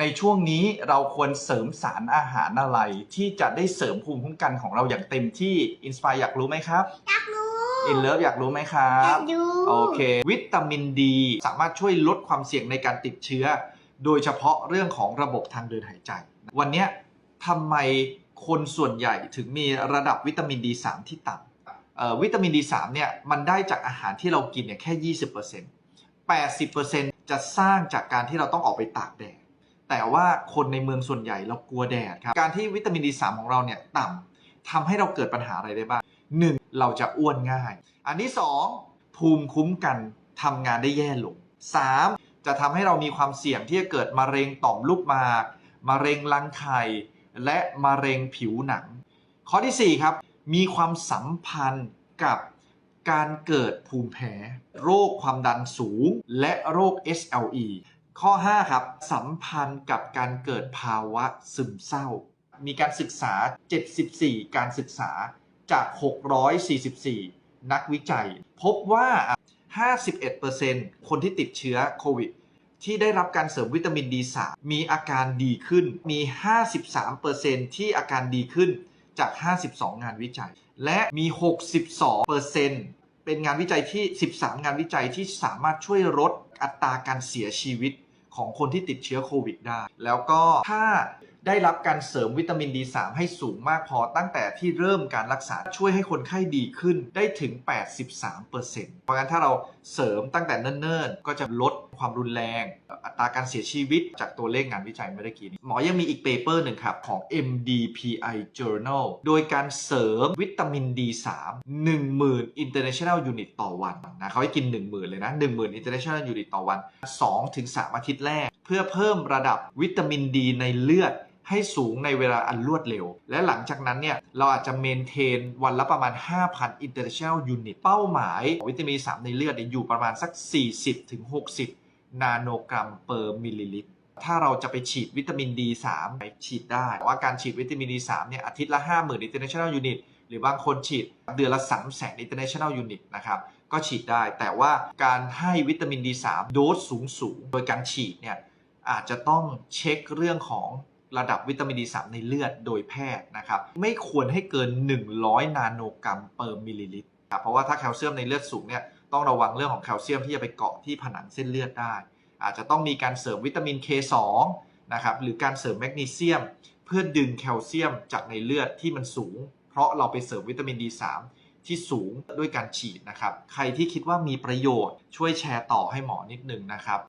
ในช่วงนี้เราควรเสริมสารอาหารอะไร ที่จะได้เสริมภูมิคุ้มกันของเราอย่างเต็มที่อินสปายอยากรู้ไหมครับ อยากรู้อินเลิฟอยากรู้ไหมครัอยาบกรู้โอเค วิตามินดีสามารถช่วยลดความเสี่ยงในการติดเชื้อ โดยเฉพาะเรื่องของระบบทางเดินหายใจ วันเนี้ยทำไมคนส่วนใหญ่ถึงมีระดับวิตามิน D3 ที่ต่ำเอ่อวิตามิน D3 เนี่ยมันได้จากอาหารที่เรากินเนี่ยแค่ 20% 80%จะสร้างจากการที่เราต้องออกไปตากแดด แต่ว่าคนในเมืองส่วนใหญ่เรากลัวแดดครับ การที่วิตามิน D3 ของเราเนี่ยต่ำทำให้เราเกิดปัญหาอะไรได้บ้าง 1. เราจะอ้วนง่าย อันที่2ภูมิคุ้มกันทำงานได้แย่ลง 3. จะทำให้เรามีความเสี่ยงที่จะเกิดมะเร็งต่อมลูกหมากมะเร็งรังไข่ และมะเร็งผิวหนัง ข้อทีสี่4 ครับ มีความสัมพันธ์กับการเกิดภูมิแพ้ โรคความดันสูง และโรค SLE ข้อ 5 ครับ สัมพันธ์กับการเกิดภาวะซึมเศร้า มีการศึกษา 74 การศึกษาจาก 644 นักวิจัย พบว่า 51%คนที่ติดเชื้อโควิด ที่ได้รับการเสริมวิตามิน D3 มีอาการดีขึ้น มี 53%ที่อาการดีขึ้นจาก 52 งานวิจัย และมี 62%เป็นงานวิจัยที่ 13 งานวิจัยที่สามารถช่วยลดอัตราการเสียชีวิต ของคนที่ติดเชื้อโควิดได้ แล้วก็ถ้า ได้รับการเสริมวิตามิน D3 ให้สูงมากพอตั้งแต่ที่เริ่มการรักษาช่วยให้คนไข้ดีขึ้นได้ถึง 83%เพราะงั้นถ้าเราเสริมตั้งแต่เนิ่นๆ ก็จะลดความรุนแรง อัตราการเสียชีวิตจากตัวเลขงานวิจัยเมื่อกี้นี้หมอยังมีอีกเปเปอร์หนึ่งครับของ MDPI Journal โดยการเสริมวิตามิน D3 10,000 international unit ต่อวันนะเขาให้กิน 10,000 เลยนะ 10,000 international unit ต่อวัน 2-3 อาทิตย์แรก เพื่อเพิ่มระดับวิตามินดีในเลือด ให้สูงในเวลาอันรวดเร็ว และหลังจากนั้นเนี่ยเราอาจจะเมนเทนวันละประมาณ 5,000 international unit เป้าหมายวิตามิน 3 ในเลือดอยู่ประมาณสัก 40-60 นาโนกรัมเปอร์มิลลิลิตรถ้าเราจะไปฉีดวิตามิน D3 ไปฉีดได้ว่าการฉีดวิตามิน D3 เนี่ยอาทิตย์ละ 50,000 international unit หรือบางคนฉีดเดือนละ 3 0 0 0 0 international unit นะครับ ก็ฉีดได้ แต่ว่าการให้วิตามิน D3 โดสสูงสูงๆโดยการฉีดเนี่ยอาจจะต้องเช็คเรื่องของ ระดับวิตามิน D3 ในเลือดโดยแพทย์นะครับ ไม่ควรให้เกิน 100 นาโนกรัมเปอร์มิลลิลิตรครับเพราะว่าถ้าแคลเซียมในเลือดสูงเนี่ยต้องระวังเรื่องของแคลเซียมที่จะไปเกาะที่ผนังเส้นเลือดได้ อาจจะต้องมีการเสริมวิตามิน K2 นะครับหรือการเสริมแมกนีเซียม เพื่อดึงแคลเซียมจากในเลือดที่มันสูง เพราะเราไปเสริมวิตามิน D3 ที่สูงด้วยการฉีดนะครับ ใครที่คิดว่ามีประโยชน์ช่วยแชร์ต่อให้หมอนิดนึงนะครับ